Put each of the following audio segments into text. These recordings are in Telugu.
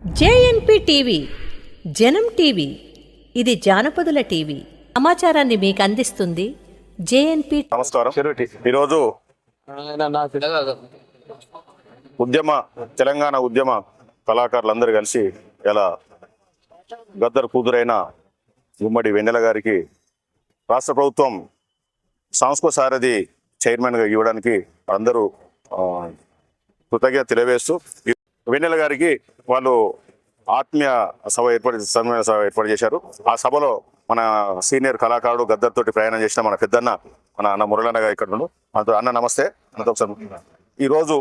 జేఎన్పి టీవీ జనం టీవీ ఇది జానపదుల టీవీ. సమాచారాన్ని మీకు అందిస్తుంది జేఎన్పి నమస్కారం. ఈరోజు ఉద్యమ తెలంగాణ ఉద్యమ కళాకారులందరూ కలిసి ఇలా గద్దర్ కూతురైన గుమ్మడి వెన్నెల గారికి రాష్ట్ర ప్రభుత్వం సంస్కృత సారథి చైర్మన్గా ఇవ్వడానికి అందరూ కృతజ్ఞత తెలియవేస్తూ వెన్నెల గారికి వాళ్ళు ఆత్మీయ సభ ఏర్పాటు సన్మాన సభ ఏర్పాటు చేశారు. ఆ సభలో మన సీనియర్ కళాకారుడు గద్దర్ తోటి ప్రయాణం చేసిన మన పెద్దన్న మన అన్న మురళన్న గారు ఇక్కడ ఉండు మనతో అన్న నమస్తే. మనతో ఒకసారి ఈరోజు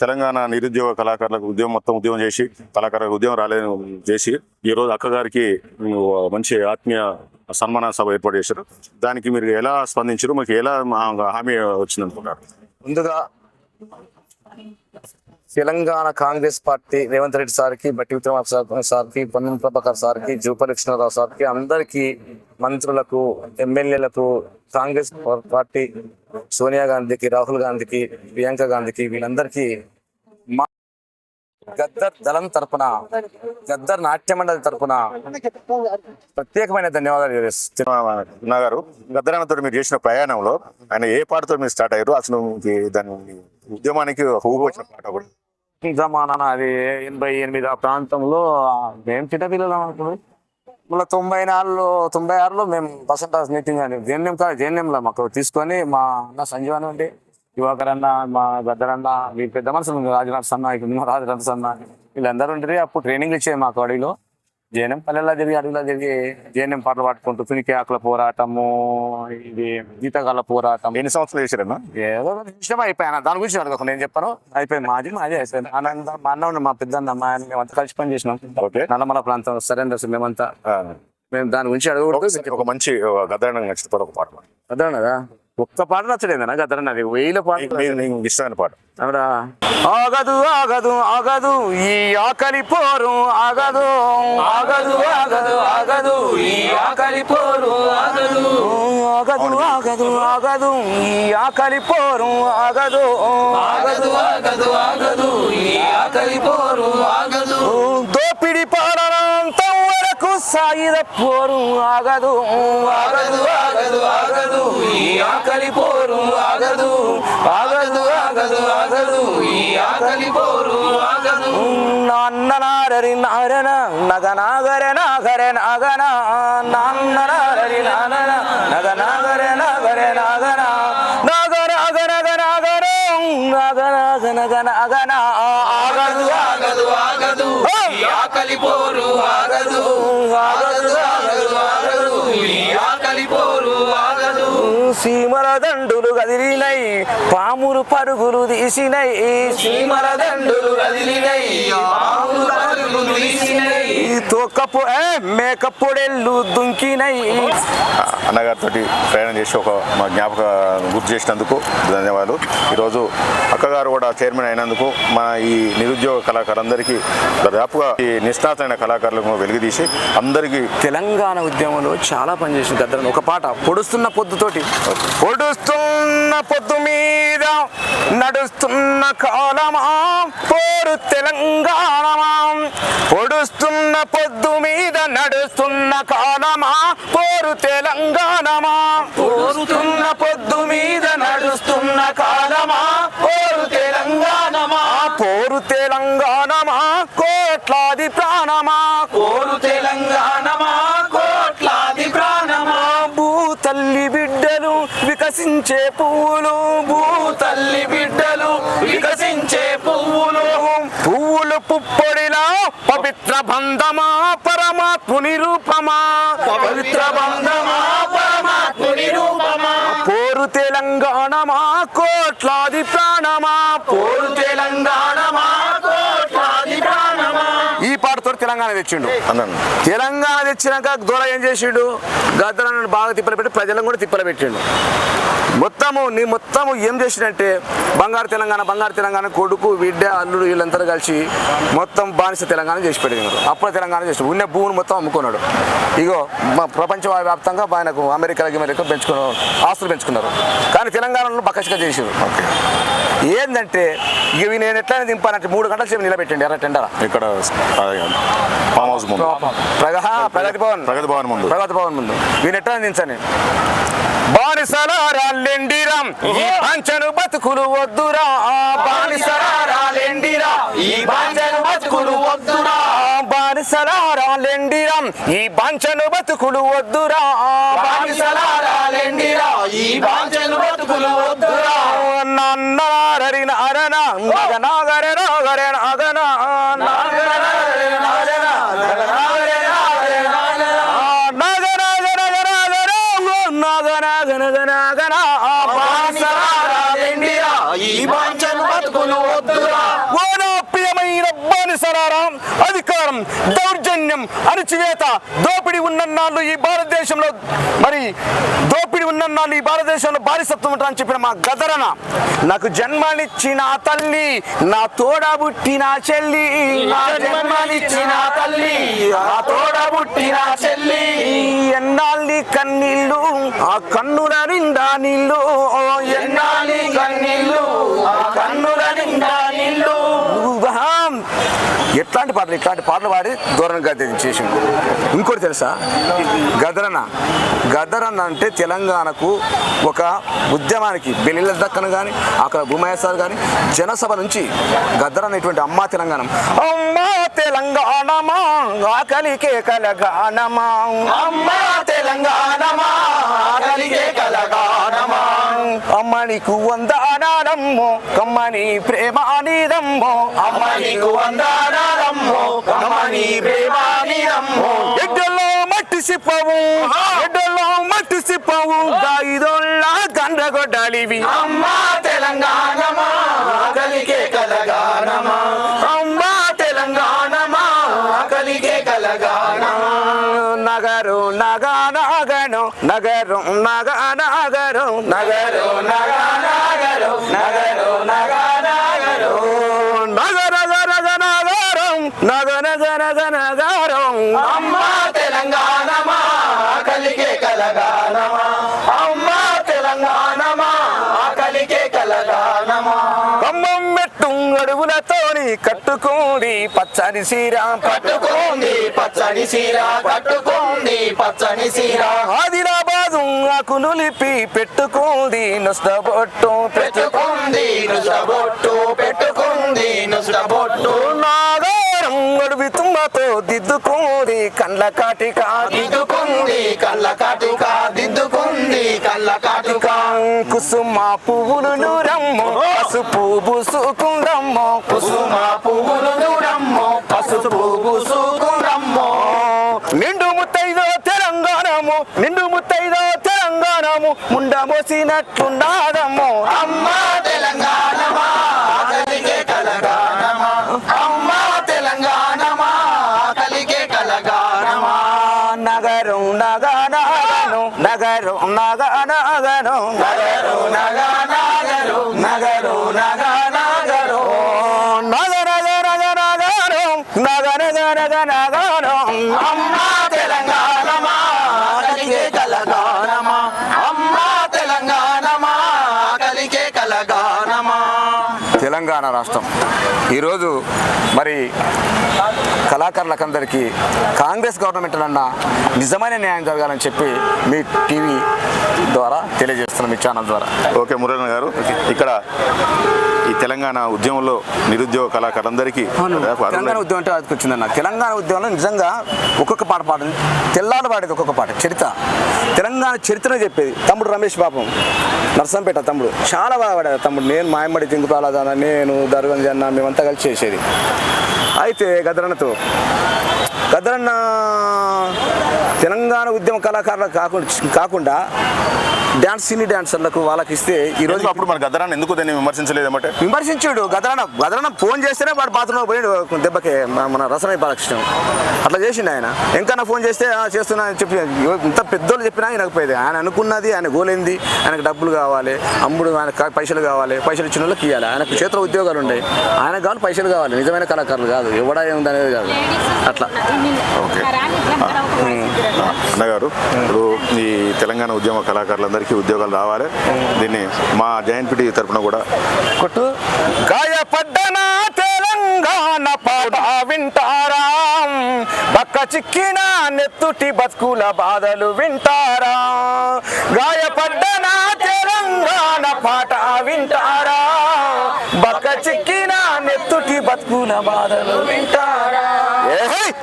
తెలంగాణ నిరుద్యోగ కళాకారులకు ఉద్యమం మొత్తం ఉద్యమం చేసి కళాకారులకు ఉద్యమం రాలేదు చేసి ఈ రోజు అక్కగారికి మంచి ఆత్మీయ సన్మాన సభ ఏర్పాటు చేశారు. దానికి మీరు ఎలా స్పందించారు? మీకు ఎలా హామీ వచ్చింది అనుకుంటారు ముందుగా తెలంగాణ కాంగ్రెస్ పార్టీ రేవంత్ రెడ్డి సార్కి బట్టి విక్రమార్ సార్ సార్కి పొన్నం ప్రభాకర్ సార్కి జూపల్లి కృష్ణారావు సార్కి అందరికీ మంత్రులకు ఎమ్మెల్యేలకు కాంగ్రెస్ పార్టీ సోనియా గాంధీకి రాహుల్ గాంధీకి ప్రియాంక గాంధీకి వీళ్ళందరికీ మా గద్దర్ దళం తరపున గద్దర్ నాట్య మండలి తరపున ప్రత్యేకమైన ధన్యవాదాలు తెలియజేస్తున్నాను. ఉన్నా మీరు చేసిన ప్రయాణంలో ఆయన ఏ పాటతో మీరు స్టార్ట్ అయ్యారు అసలు దాని ఉద్యమానికి హూ వచ్చిన పాట కూడా జమానా అది ఎనభై ఎనిమిది ఆ ప్రాంతంలో మేము చిన్న పిల్లలం మళ్ళీ తొంభై నాలుగులో తొంభై ఆరులో మేము పర్సంటాజ్ మీటింగ్ అని జేఎన్ఎం కాదు జేఎన్ఎంలో మాకు తీసుకొని మా అన్న సంజీవన్ అండి యువకర్ అన్న మా గద్దరన్న మీ పెద్ద మనుషులు రాజనాథ్ సన్న ఇక్కడ రాజనాథ్ సన్న వీళ్ళందరూ ఉంటారు అప్పుడు ట్రైనింగ్ ఇచ్చేది మాకు అడవిలో. జేఎన్ఎం పల్లెల్లో తిరిగి అడవిలో తిరిగి జేఎన్ఎం పాటలు పాడుకుంటూ తునికి ఆకుల పోరాటము ఇది గీతగాళ్ళ పోరాటం. ఎన్ని సంవత్సరాలు చేశారన్నా ఏదో ఇష్టం అయిపోయాను. దాని గురించి అడగకు నేను చెప్పాను. అయిపోయింది మాది మాది అయిపోయింది. అనంత మా అన్న మా పెద్దన్న మా ఆయన మేమంతా కలిసి పని చేసినాం. ఓకే. నల్లమల ప్రాంతం సరెండర్స్ మేమంతా ఆ, మేము దాని గురించి అడగకూడదు. ఒక మంచి గద్దరానికి నచ్చిన పాట ఒక పాట పాడండి. ఒక్క పాట నచ్చలేదన్నా గద్దరన్నది వేల పాట మీకు- మీకు ఇష్టమైన పాట. అవునా ఆగదు ఆగదు ఆగదు ఈ ఆకలి పోరు ఆగదు. ఆగదు ఆగదు ఆగదు ఈ ఆకలి పోరు ఆగదు. ఆగదు ఆగదు ఆగదు ఈ ఆకలి పోరు ఆగదు. ఆగదు ఆగదు ఆగదు ఈ ఆకలి పోరు ఆగదు. సాయుధ పోరు ఆగదు ఆగదు ఆగదు ఆగదు. ఈ ఆకలి పోరు ఆగదు ఆగదు ఆగదు ఆగదు. ఈ ఆకలి పోరు ఆగదు. నాన్న నారరి నారన నగ నాగర నాగర నాగన. నాన్న నారరి నానన నగ నాగర నాగర నాగన. నాగ నాగ గన నాగర నాగ నాగ నగ నాగన. ఆకలి పోరు ఆగదు ఆగదు ఆగదు. ఆగదు సీమల దండులు కదిలినై పాములు పరుగులు తీసినై. సీమల దండులు కదిలినై పాములు పరుగులు తీసినై. తోకపో మేకపోడెళ్ళు దుంకినై. అన్నగారితో ప్రయాణం చేసి ఒక మా జ్ఞాపక గుర్తు చేసినందుకు ధన్యవాదాలు. ఈరోజు అక్కగారు కూడా చైర్మన్ అయినందుకు మా ఈ నిరుద్యోగ కళాకారులందరికీ దాదాపుగా ఈ నిష్ణాతమైన కళాకారులకు వెలుగుదీసి అందరికీ తెలంగాణ ఉద్యమంలో చాలా పనిచేసింది గద్దరని ఒక పాట పొడుస్తున్న పొద్దుతోటి. పొడుస్తున్న పొద్దు మీద నడుస్తున్న కాలమా పోరు తెలంగాణమా? పొడుస్తున్న పొద్దు మీద నడుస్తున్న కాలమా పోరు తెలంగాణమా? పొడుస్తున్న పొద్దు మీద నడుస్తున్న కాలం వికసించే పువ్వులు భూతల్లి బిడ్డలు వికసించే పువ్వులు. పువ్వులు పుప్పొడిలా పవిత్ర బంధమా పరమాత్ముని రూపమా పవిత్ర బంధమా పరమాత్ముని రూపమా పోరు తెలంగాణమా కోట్లాది ప్రాణమా? పోరు పాటతో తెలంగాణ తెచ్చిండు. తెలంగాణ తెచ్చినాక దూర ఏం చేసిండు? గద్దరను బాగా తిప్పలు పెట్టి ప్రజలను కూడా తిప్పలు పెట్టిండు. మొత్తము నీ మొత్తము ఏం చేసిండంటే బంగారు తెలంగాణ బంగారు తెలంగాణ కొడుకు బిడ్డ అల్లుడు వీళ్ళందరూ కలిసి మొత్తం బానిస తెలంగాణ చేసి పెట్టినారు అప్పుడు తెలంగాణ చేసి ఉన్న భూమిని మొత్తం అమ్ముకున్నాడు. ఇగో మా ప్రపంచ వ్యాప్తంగా ఆయనకు అమెరికాకి అమెరికా పెంచుకున్నారు ఆస్తులు పెంచుకున్నారు. కానీ తెలంగాణలో బక్కచిగా చేసారు ఏంటంటే ఇవి నేను ఎట్లా దింపానంటే మూడు గంటల సేపు నిలబెట్టండి ఎర్ర టెండర. ఇక్కడ ఫామ్ హౌస్ ముందు ప్రగతి భవన్ ప్రగతి భవన్ ముందు ప్రగతి భవన్ ముందు వీని ఎట్లా బానిసలారాలెండిరా ఈ పంచను బతుకులు వద్దురా. బానిసలారాలెండిరా ఈ పంచను బతుకులు వద్దురా. బానిసలారాలెండిరా ఈ పంచను బతుకులు వద్దురా. బానిసలారాలెండిరా ఈ పంచను బతుకులు వద్దురా. అరన అగన దౌర్జన్యం అణచివేత దోపిడి ఉన్నన్నాళ్ళు ఈ భారతదేశంలో మరి దోపిడి ఉన్నన్నాళ్ళు ఈ భారతదేశంలో బానిసత్వం ఉంటా అని చెప్పిన మా గదరన. నాకు జన్మనిచ్చిన తల్లి నా తోడబుట్టిన చెల్లి నా జన్మనిచ్చిన తల్లి నా తోడబుట్టిన చెల్లి. ఎన్నాళ్ళి కన్నీళ్ళు ఆ కన్నుల నిండా నీళ్ళు. ఎన్నాళ్ళి కన్నీళ్ళు ఆ కన్నుల నిండా నీళ్ళు. ఎట్లాంటి పాటలు ఇట్లాంటి పాటలు పాడి దూరంగా చేసి ఇంకోటి తెలుసా? గదరన్న గదరన్న అంటే తెలంగాణకు ఒక ఉద్యమానికి బెల్లిల దక్కన కానీ అక్కడ భూమయ్య సార్ కానీ జనసభ నుంచి గద్దరన్న ఇటువంటి అమ్మా తెలంగాణ. అమ్మా తెలంగాణమా ఆకలికే కలగానమా. అమ్మా తెలంగాణ అమ్మ నీకు వందానారమ్మో కమ్మని ప్రేమ నీదమ్మో అమ్మ నీకు వందానారమ్మో కమ్మని ప్రేమ నీదమ్మో ఎడ్డలో మట్టి సిప్పవు ఎడ్డలో మట్టి సిప్పవు గాయిదొల్ల గండ్రగొడ్డాలివి. అమ్మా తెలంగాణమా నగరు నగనగరు నగరు నగరు నగనగరు నగర గరగ నగరం నగర గరగ నగరం అమ్మా తెలంగాణమా కలిగే కలగానమా. అమ్మా తెలంగాణమా కలిగే కలగానమా. ఖమ్మం మెట్టు అడుగులతోని కట్టుకోండి పచ్చని సీర కట్టుకోండి పచ్చని సీర కట్టుకోండి పచ్చని సీర ఆదిలాబాదు ఆకులు లిపి పెట్టుకోండి నుస్తబొట్టు పెట్టుకోండి నుస్తబొట్టు పెట్టుకోండి నుస్తబొట్టు నాగారం అడవి తుమ్మతో దిద్దుకోండి కండ్ల కాటిక దిద్దుకుంది కళ్ళ కాటిక దిద్దుకుంది కళ్ళ కాటిక కుసుమ పువ్వులు రమ్ము పసుపు బుసుకుందమ్మో. కుసుమ పువ్వులు మోసినట్లున్నాదమ్మో అమ్మా తెలంగాణమా. కలిగే కలగానమా. అమ్మా తెలంగాణమా. కలిగే కలగానమా. నగరం నగనగను నగరు నగనగను నగరు నగనగరు నగరు నగ తెలంగాణ రాష్ట్రం. ఈరోజు మరి కళాకారులకందరికీ కాంగ్రెస్ గవర్నమెంట్ అన్న నిజమైన న్యాయం జరగాలని చెప్పి మీ టీవీ ద్వారా తెలియజేస్తున్నాం మీ ఛానల్ ద్వారా. ఓకే మురళి గారు. ఇక్కడ తెలంగాణ ఉద్యమంలో నిరుద్యోగ కళాకారులందరికీ తెలంగాణ ఉద్యమం అంటే అది వచ్చిందన్న తెలంగాణ ఉద్యమంలో నిజంగా ఒక్కొక్క పాట పాడింది. తెల్లాడు పాడేది ఒక్కొక్క పాట చరిత్ర. తెలంగాణ చరిత్ర చెప్పేది. తమ్ముడు రమేష్ పాపం నర్సంపేట తమ్ముడు. చాలా బాగా పాడారు తమ్ముడు. నేను మాయమ్మడి తింగుపాలదాన నేను దర్గంజి అన్న మేమంతా కలిసి చేసేది. అయితే గదరన్నతో. గదరన్న తెలంగాణ ఉద్యమ కళాకారులు కాకుండా కాకుండా డ్యాన్స్ సినీ డాన్సర్లకు వాళ్ళకి ఇస్తే ఈరోజు ఈరోజు అప్పుడు మన గద్దరాన్ని ఎందుకు దాన్ని విమర్శించలేదన్నమాట విమర్శించాడు. గదరణ గదరణ ఫోన్ చేస్తేనే వాడు బాత్రూంలో పోయాడు దెబ్బకి మన- రసమై బాలకృష్ణ. అట్లా చేసిండు ఆయన. ఇంకా ఫోన్ చేస్తే "ఆ, చేస్తున్నా అని చెప్పి ఇంత పెద్దోళ్ళు చెప్పినా వినకపోయేది. ఆయన అనుకున్నది ఆయన గోలేంది. ఆయనకు డబ్బులు కావాలి. అమ్ముడు ఆయన పైసలు కావాలి. పైసలు ఇచ్చిన వాళ్ళకి ఇవ్వాలి ఆయనకు చేతిలో ఉద్యోగాలు ఉన్నాయి ఆయనకు కావాలి పైసలు కావాలి. నిజమైన కళాకారులు కాదు. ఎవడా ఏముంది అనేది కాదు. అట్లా. ఓకే. అన్నగారు ఇప్పుడు ఈ తెలంగాణ ఉద్యమ కళాకారులందరికీ వారికి ఉద్యోగాలు రావాలి. దీన్ని మా జైన్పిటి తరపున కూడా కొట్టు. గాయపడ్డనా తెలంగాణ పాట వింటారా. బక్క చిక్కిన నెత్తుటి బతుకుల బాధలు వింటారా. గాయపడ్డనా తెలంగాణ పాట వింటారా. బక్క చిక్కిన నెత్తుటి బతుకుల బాధలు వింటారా.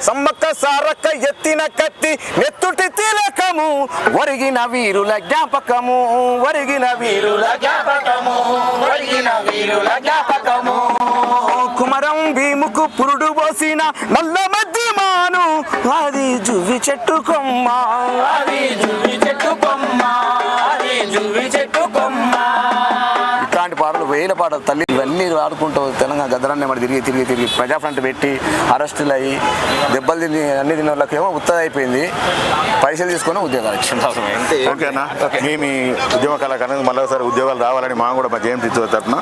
సమ్మక్క సారక్క ఎత్తిన కత్తి నెత్తుటి తిలకము ఒరిగిన వీరుల జ్ఞాపకము ఒరిగిన వీరుల జ్ఞాపకము ఒరిగిన వీరుల జ్ఞాపకము. కుమరం భీముకు పురుడు పోసిన నల్ల మధ్యమాను అది జువి చెట్టు కొమ్మ. అది జువి చెట్టు కొమ్మ అది జువి చెట్టు కొమ్మ. పాటలు తల్లి ఇవన్నీ ఆడుకుంటూ తెలంగాణ గద్దరాన్ని మరి తిరిగి తిరిగి తిరిగి ప్రజా ఫ్రంట్ పెట్టి అరెస్టులు అయ్యి దెబ్బలు తిని అన్ని తిన్న వాళ్ళకేమో ఉత్తది అయిపోయింది పైసలు తీసుకొని ఉద్యోగాలు ఇచ్చింది. ఓకేనా? మీ మీ ఉద్యమ కళాకారులకు మళ్ళీ ఉద్యోగాలు రావాలని మా కూడా మా జేఎంపీ తరఫున